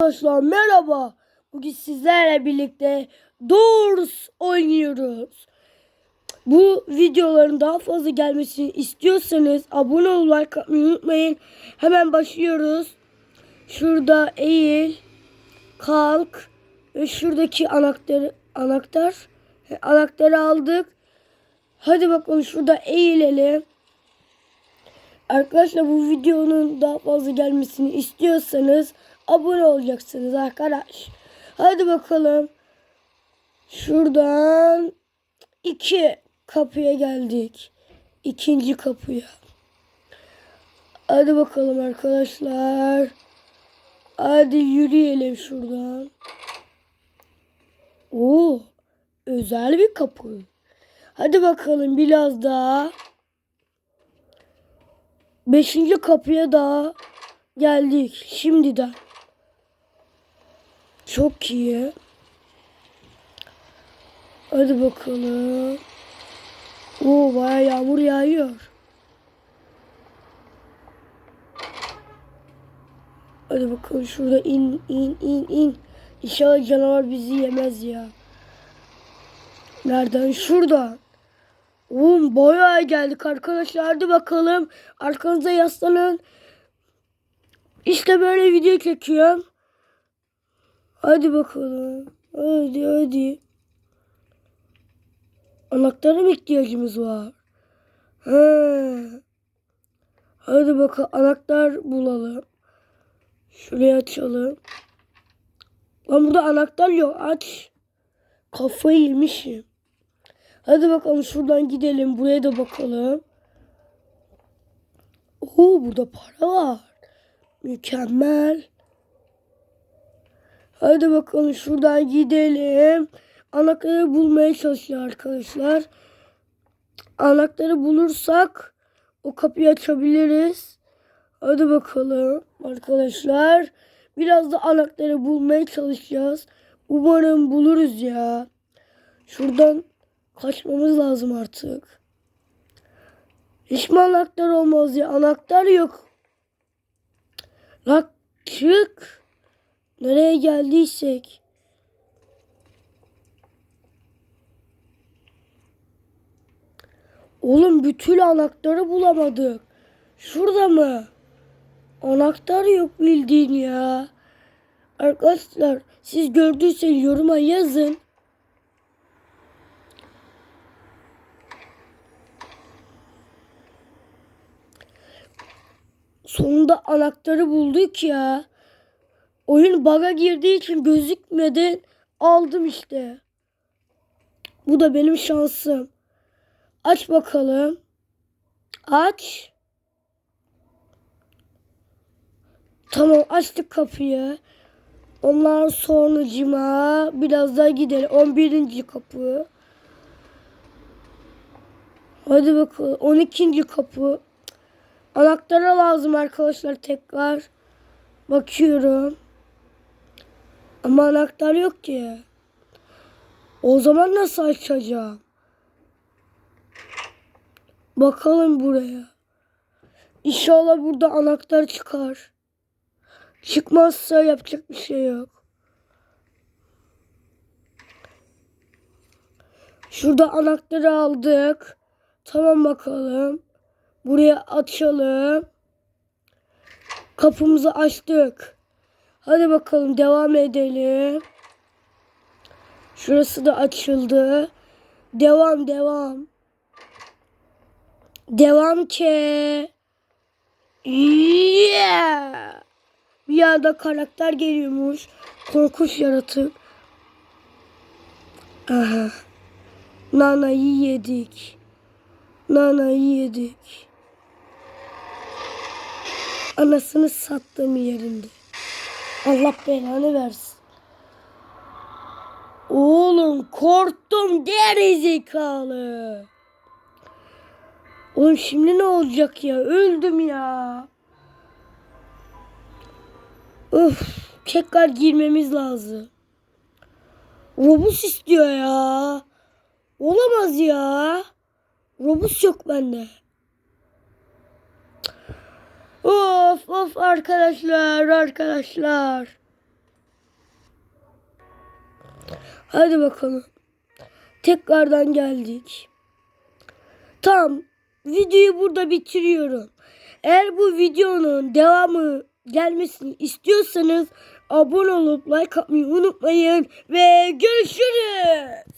Arkadaşlar merhaba. Bugün sizlerle birlikte Doors oynuyoruz. Bu videoların daha fazla gelmesini istiyorsanız abone olmayı like atmayı unutmayın. Hemen başlıyoruz. Şurada eğil, kalk ve şuradaki anahtarı anahtar anahtarı aldık. Hadi bakalım şurada eğilelim. Arkadaşlar bu videonun daha fazla gelmesini istiyorsanız abone olacaksınız arkadaş. Hadi bakalım. Şuradan iki kapıya geldik. İkinci kapıya. Hadi bakalım arkadaşlar. Hadi yürüyelim şuradan. Oo, özel bir kapı. Hadi bakalım biraz daha. Beşinci kapıya daha geldik şimdiden. Çok iyi. Hadi bakalım. Oo baya yağmur yağıyor. Hadi bakalım şurada in in in in. İnşallah canavar bizi yemez ya. Nereden? Şuradan. Oğlum bayağı geldik arkadaşlar. Hadi bakalım. Arkanıza yaslanın. İşte böyle video çekiyorum. Hadi bakalım. Hadi hadi. Anahtara mı ihtiyacımız var? He. Hadi bakalım anahtar bulalım. Şurayı açalım. Lan burada anahtar yok. Aç. Kafayı yemişim. Hadi bakalım şuradan gidelim. Buraya da bakalım. Oo burada para var. Mükemmel. Hadi bakalım şuradan gidelim. Anahtarı bulmaya çalışıyor arkadaşlar. Anahtarı bulursak o kapıyı açabiliriz. Hadi bakalım arkadaşlar. Biraz da anahtarı bulmaya çalışacağız. Umarım buluruz ya. Şuradan kaçmamız lazım artık. Hiç mi anahtar olmaz ya? Anahtar yok. Lan çık. Nereye geldiysek. Oğlum bütün anahtarı bulamadık. Şurada mı? Anahtar yok bildiğin ya. Arkadaşlar siz gördüyseniz yoruma yazın. Sonunda anahtarı bulduk ya. Oyun bug'a girdiği için gözükmeden aldım işte. Bu da benim şansım. Aç bakalım. Aç. Tamam açtık kapıyı. Ondan sonucuma biraz daha gidelim. 11. kapı. Hadi bakalım. 12. kapı. Anahtarı lazım arkadaşlar tekrar. Bakıyorum. Ama anahtar yok ki. O zaman nasıl açacağım? Bakalım buraya. İnşallah burada anahtar çıkar. Çıkmazsa yapacak bir şey yok. Şurada anahtarı aldık. Tamam bakalım. Buraya açalım. Kapımızı açtık. Hadi bakalım devam edelim. Şurası da açıldı. Devam devam. Devam ki. Yeah. Bir anda karakter geliyormuş. Korkunç yaratık. Aha. Nana'yı yedik. Nana'yı yedik. Anasını sattığım yerinde. Allah belanı versin. Oğlum korktum gerizekalı. Oğlum şimdi ne olacak ya? Öldüm ya. Öf, tekrar girmemiz lazım. Robus istiyor ya. Olamaz ya. Robus yok bende. Of of arkadaşlar arkadaşlar. Hadi bakalım. Tekrardan geldik. Tamam. Videoyu burada bitiriyorum. Eğer bu videonun devamı gelmesini istiyorsanız abone olup like atmayı unutmayın ve görüşürüz.